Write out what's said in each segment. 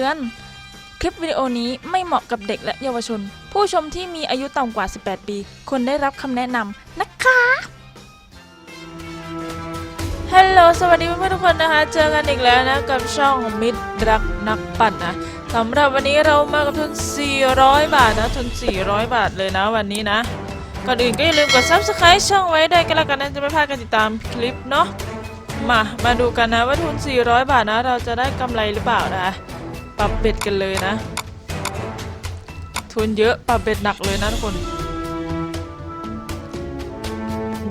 ตือน คลิปวิดีโอนี้ไม่เหมาะกับเด็กและเยาวชน ผู้ชมที่มีอายุต่ำกว่า 18 ปีควรได้รับคำแนะนำนะคะฮัลโหลสวัสดีเพื่อนๆทุกคนนะคะ เจอกันอีกแล้วนะ กับช่องมิตรรักนักปั่นนะสำหรับวันนี้เรามากับทุน 400 บาทนะ ทุน 400 บาทเลยนะวันนี้นะ ก่อนอื่นก็อย่าลืมกด subscribe ช่องไว้ด้วยกันแล้วกันนะจะไม่พลาดการติดตามคลิปเนาะมา มาดูกันนะว่าทุน 400 บาทนะ เราจะได้กำไรหรือเปล่านะ ปรับเบ็ดกันเลยนะ ทุนเยอะปรับเบ็ดหนักเลยนะทุกคน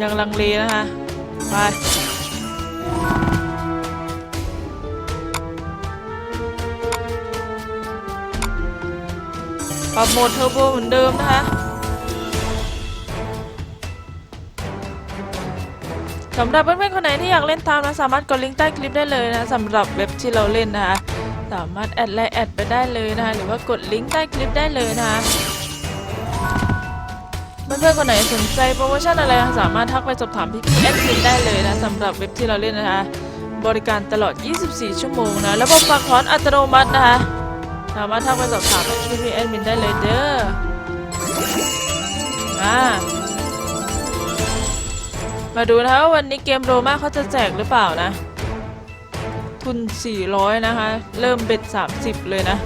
ยังลังเลนะคะไปปรับโหมดเทอร์โบเหมือนเดิมนะคะสำหรับเพื่อนๆคนไหนที่อยากเล่นตามนะสามารถกดลิงก์ใต้คลิปได้เลยนะสำหรับเว็บที่เราเล่นนะคะ สามารถแอดไลน์แอดไปได้เลยนะคะหรือว่ากดลิงก์ใต้คลิปได้เลยนะคะเพื่อนๆคนไหนสนใจโปรโมชั่นอะไรสามารถทักไปสอบถามพี่พี่แอดมินได้เลยนะสำหรับเว็บที่เราเล่นนะคะ บริการตลอด 24 ชั่วโมงนะระบบฝากถอนอัตโนมัตินะคะสามารถทักไปสอบถามพี่พี่แอดมินได้เลยเด้ออ่ามาดูนะคะว่าวันนี้เกมโรมาเขาจะแจกหรือเปล่านะ ทุน 400 นะคะ เริ่มเบ็ด 30 เลยนะ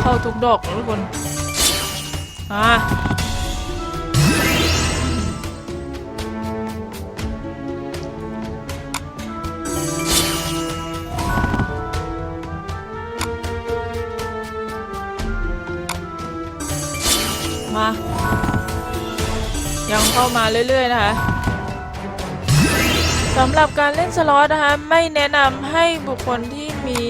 เข้าทุกดอกทุกคนอ่ามา ยังเข้ามาเรื่อย ๆ นะคะ สำหรับการเล่นสล็อตนะคะไม่แนะนำให้บุคคลที่มี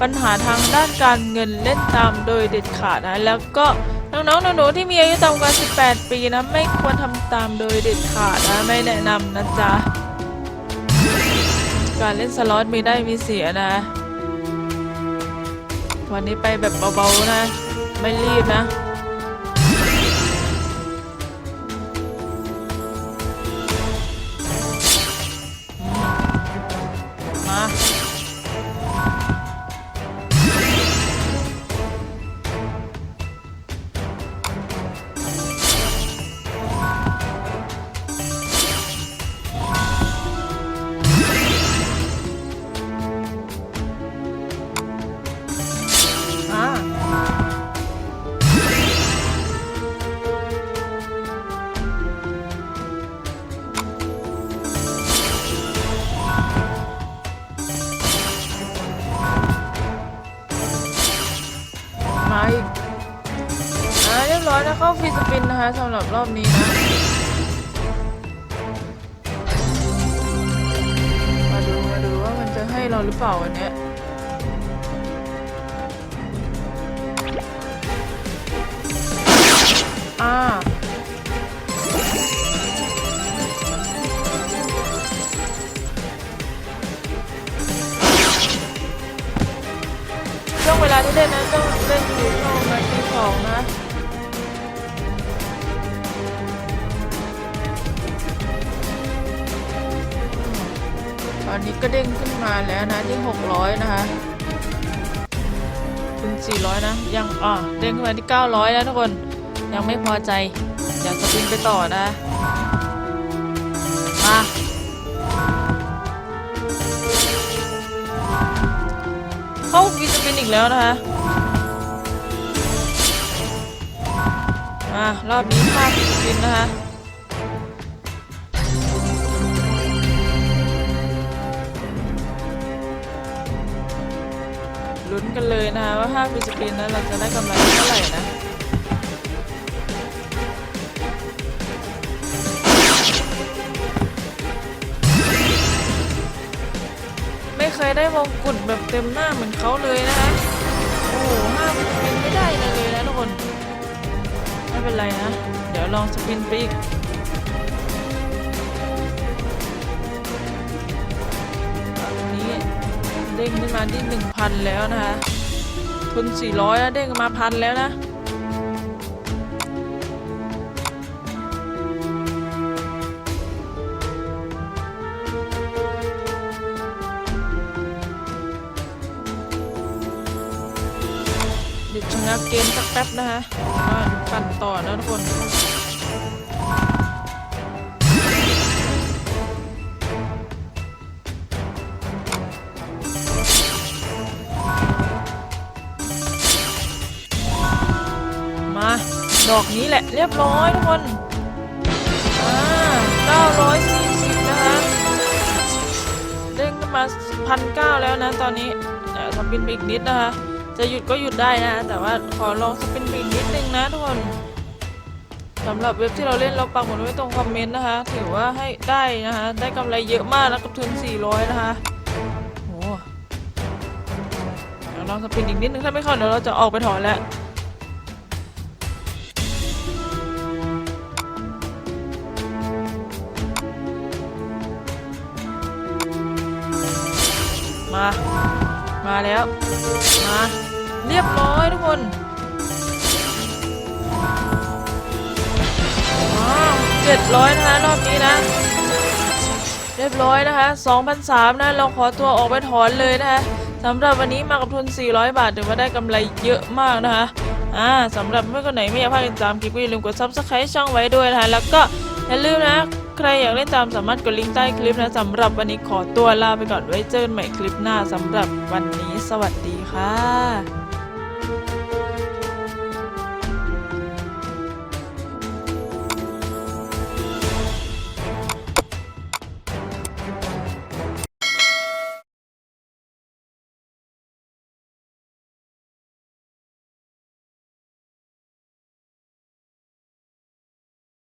ปัญหาทางด้านการเงินเล่นตามโดยเด็ดขาดนะแล้วก็น้องๆหนูๆที่มีอายุต่ำกว่า 18 ปีนะไม่ควรทำตามโดยเด็ดขาดนะไม่แนะนำนะจ๊ะการเล่นสล็อตมีได้มีเสียนะ วันนี้ไปแบบเบาๆนะ ไม่รีบนะ อีกอ่าเรียบร้อยนะเข้าฟรีสปินนะคะสำหรับรอบนี้นะมาดูมาดูว่ามันจะให้เราหรือเปล่าวันเนี้ ลาที่เล่นนะต้องเล่นอยู่ช่วงมาณตีสองนะตอนนี้ก็เด้งขึ้นมาแล้วนะที่ 600 นะคะถึง 400 นะ ยังอ่าเด้งขึ้นมาที่ 900 แล้วทุกคน ยังไม่พอใจ อยากสปินไปต่อนะ แล้วนะคะมารอบนี้ค่าฟีสปินนะคะลุ้นกันเลยนะคะว่า5ฟีสปินนั้นเราจะได้กำไรเท่าไหร่นะ ไม่เคยได้มงกุฎแบบเต็มหน้าเหมือนเขาเลยนะคะ โอ้โหห้าสปินไม่ได้เลยนะทุกคน ไม่เป็นไรนะ เดี๋ยวลองสปินไปอีกตอนนี้เด้งขึ้นมาที่หนึ่งพันแล้วนะคะทุนสี่ร้อยแล้วเด้งมาพันแล้วนะ นะเกมสักแป๊บนะคะมาปั่นต่อนะทุกคนมาดอกนี้แหละเรียบร้อยทุกคนอ่า940 นะคะเด้งขึ้นมาพันเก้าแล้วนะตอนนี้เอ่อสปินไปอีกนิดนะคะ จะหยุดก็หยุดได้นะ แต่ว่าขอลองสปินไปอีกนิดนึงนะทุกคนสำหรับเว็บที่เราเล่นเราปักหมุดไว้ตรงคอมเมนต์นะคะ ถือว่าให้ได้นะคะ ได้กำไรเยอะมากนะกับทุน 400 นะคะโอ้เดี๋ยวลองสปินอีกนิดนึงถ้าไม่เข้าเดี๋ยวเราจะออกไปถอนแล้วมา มาแล้ว มา เรียบร้อยทุกคนเจ็ดร้อยนะคะรอบนี้นะ เรียบร้อยนะคะ2,003นะ เราขอตัวออกไปถอนเลยนะคะสำหรับวันนี้มากับทุน 400 บาทถือว่าได้กำไรเยอะมากนะคะอ่าสำหรับเมื่อคนไหนไม่อยากพลาดติดตามคลิปก็อย่าลืมกด subscribe ช่องไว้ด้วยนะคะ แล้วก็อย่าลืมนะ ใครอยากเล่นตามสามารถกดลิงก์ใต้คลิปนะสำหรับวันนี้ขอตัวลาไปก่อนไว้เจอกันใหม่คลิปหน้าสำหรับวันนี้สวัสดีค่ะ